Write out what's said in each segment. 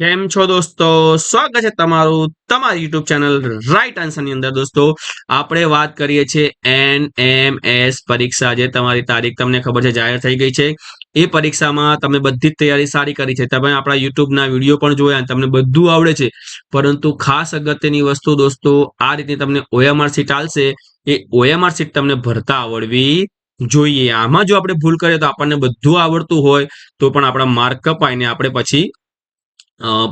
કેમ છો દોસ્તો? સ્વાગત છે તમારું, તમારી યુટ્યુબ ચેનલ રાઈટ આન્સરની અંદર દોસ્તો. આપણે વાત કરીએ છીએ એન એમ એસ પરીક્ષા. જે તમારી તારીખ તમને ખબર છે, જાહેર થઈ ગઈ છે. એ પરીક્ષામાં તમે બધી જ તૈયારી સારી કરી છે. તમે આપણા યુટ્યુબના વીડિયો પણ જોયા તમને બધું આવડે છે. પરંતુ ખાસ અગત્યની વસ્તુ દોસ્તો, આ રીતની તમને ઓએમઆર સીટ આવશે એ ઓએમઆર સીટ તમને ભરતા આવડવી જોઈએ. આમાં જો આપણે ભૂલ કરીએ તો આપણને બધું આવડતું હોય, તો પણ આપણા માર્ક કપાય ને આપણે પછી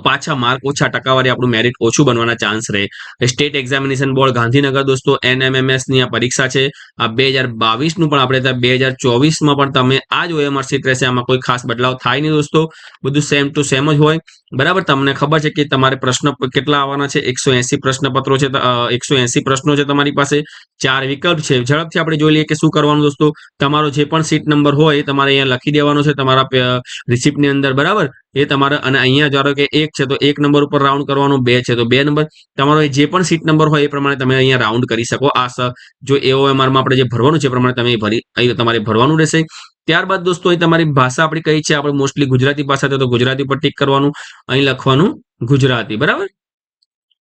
પાછા માર્ક ઓછા ટકાવારી આપણું મેરિટ ઓછું બનવાના ચાન્સ રહે. સ્ટેટ એક્ઝામિનેશન બોર્ડ ગાંધીનગર દોસ્તો એનએમએમએસની આ પરીક્ષા છે. આ બે હજાર બાવીસનું પણ આપણે બે હજાર ચોવીસમાં પણ તમે આ જ ઓએમઆર સીટ રહેશે. આમાં કોઈ ખાસ બદલાવ થાય નહીં દોસ્તો. બધું સેમ ટુ સેમ જ હોય. બરાબર, તમને ખબર છે કે તમારે પ્રશ્ન કેટલા આવવાના છે? એકસો એસી પ્રશ્નપત્રો છે એકસો એસી પ્રશ્નો છે તમારી પાસે. ચાર વિકલ્પ છે. ઝડપથી આપણે જોઈ લઈએ કે શું કરવાનું દોસ્તો. તમારો જે પણ સીટ નંબર હોય એ તમારે અહીંયા લખી દેવાનો છે. તમારા રિસિપ્ટની અંદર. બરાબર? એ તમારે અને અહીંયા ધારો કે એક છે તો એક નંબર ઉપર રાઉન્ડ કરવાનો બે છે તો બે નંબર તમારો જે પણ સીટ નંબર હોય એ પ્રમાણે તમે અહીંયા રાઉન્ડ કરી શકો. આ જો એઓએમઆરમાં આપણે જે ભરવાનું છે એ પ્રમાણે તમે ભરી, અહીં તમારે ભરવાનું રહેશે. ત્યારબાદ દોસ્તો, અહીં તમારી ભાષા આપણી કઈ છે? આપણે મોસ્ટલી ગુજરાતી ભાષા તો ગુજરાતી પર ટીક કરવાનું, અહીં લખવાનું ગુજરાતી, બરાબર?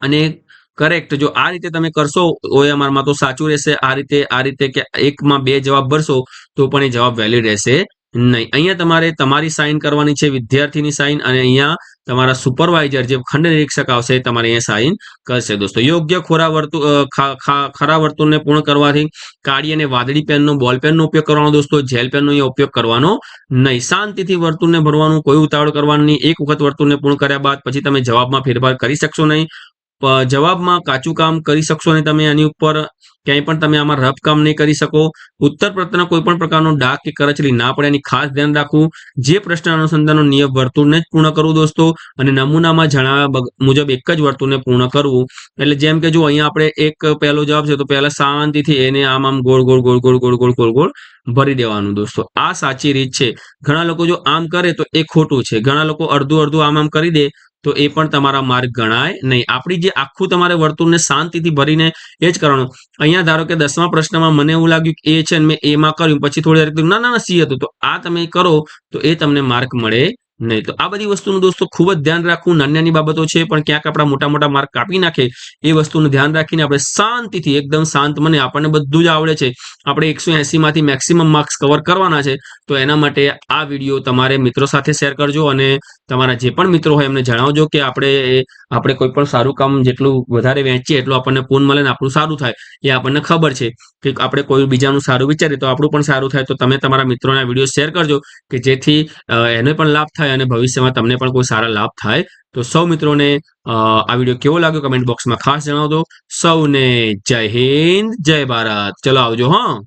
અને કરેક્ટ જો આ રીતે તમે કરશો ઓએમઆરમાં તો સાચું રહેશે. આ રીતે આ રીતે કે એકમાં બે જવાબ ભરશો તો પણ એ જવાબ વેલિડ રહેશે. નહીં. અહીંયા તમારે તમારી સાઇન કરવાની છે, વિદ્યાર્થીની સાઇન અને અહીંયા તમારા સુપરવાઇઝર જે ખંડ નિરીક્ષક આવશે તમારે અહીંયા સાઇન કરશે. દોસ્તો, યોગ્ય ખોરા વર્તુ ખરા વર્તુળને પૂર્ણ કરવાથી કાળી અને વાદળી પેનનો, બોલ પેનનો ઉપયોગ કરવાનો દોસ્તો, જેલ પેનનો અહીંયા ઉપયોગ કરવાનો નહીં. શાંતિથી વર્તુળને ભરવાનું, કોઈ ઉતાવળ કરવાની એક વખત વર્તુળને પૂર્ણ કર્યા બાદ પછી તમે જવાબમાં ફેરફાર કરી શકશો નહીં. જવાબમાં કાચું કામ કરી શકશો ને તમે આની ઉપર ક્યાંય પણ તમે આમાં રફ કામ નહીં કરી શકો. ઉત્તર પ્રશ્ન કોઈ પણ પ્રકારનો ડાક કે કરચલી ના પડે એની ખાસ ધ્યાન રાખવું. જે પ્રશ્ન અનુસંધાનનો નિયમ વર્તુળને જ પૂર્ણ કરવું દોસ્તો અને નમૂનામાં જણાવ્યા મુજબ એક જ વર્તુળને પૂર્ણ કરવું. એટલે જેમ કે જો અહીંયા આપણે એક પહેલો જવાબ છે તો પહેલા શાંતિથી એને આમ આમ ગોળ ગોળ ગોળ ગોળ ગોળ ગોળ ગોળ ગોળ ભરી દેવાનું દોસ્તો. આ સાચી રીત છે. ઘણા લોકો જો આમ કરે તો એ ખોટું છે. ઘણા લોકો અડધું અડધું આમ આમ કરી દે તો એ પણ તમારા માર્ગ ગણાય નહીં. આપણી જે આખું તમારે વર્તુળને શાંતિથી ભરીને એ જ કરવાનું. અહીંયા ધારો કે દસમા પ્રશ્નમાં મને એવું લાગ્યું કે એ છે મેં એમાં કર્યું. પછી થોડી વાર ના ના, સી હતું. તો આ તમે કરો તો એ તમને માર્ક મળે નહીં, તો આ બધી વસ્તુનું દોસ્તો ખૂબ જ ધ્યાન રાખવું નાની નાની બાબતો છે, પણ ક્યાંક આપણા મોટા મોટા માર્ક કાપી નાખે એ વસ્તુનું ધ્યાન રાખીને આપણે શાંતિથી, એકદમ શાંત મને આપણને બધું જ આવડે છે. આપણે એકસો માંથી મેક્સિમમ માર્ક્સ કવર કરવાના છે, તો એના માટે આ વીડિયો તમારે મિત્રો સાથે શેર કરજો અને તમારા જે પણ મિત્રો હોય એમને જણાવજો કે આપણે આપણે કોઈ પણ સારું કામ જેટલું વધારે વેચીએ એટલું આપણને પૂન મળે ને આપણું સારું થાય, એ આપણને ખબર છે કે આપણે કોઈ બીજાનું સારું વિચારીએ તો આપણું પણ સારું થાય, તો તમે તમારા મિત્રોના વીડિયો શેર કરજો કે જેથી એને પણ લાભ થાય. અને ભવિષ્યમાં તમને પણ કોઈ સારા લાભ થાય. તો સૌ મિત્રોને આ વીડિયો કેવો લાગ્યો કમેન્ટ બોક્સમાં ખાસ જણાવજો. સૌને જય હિન્દ, જય ભારત. ચલો આવજો, હા.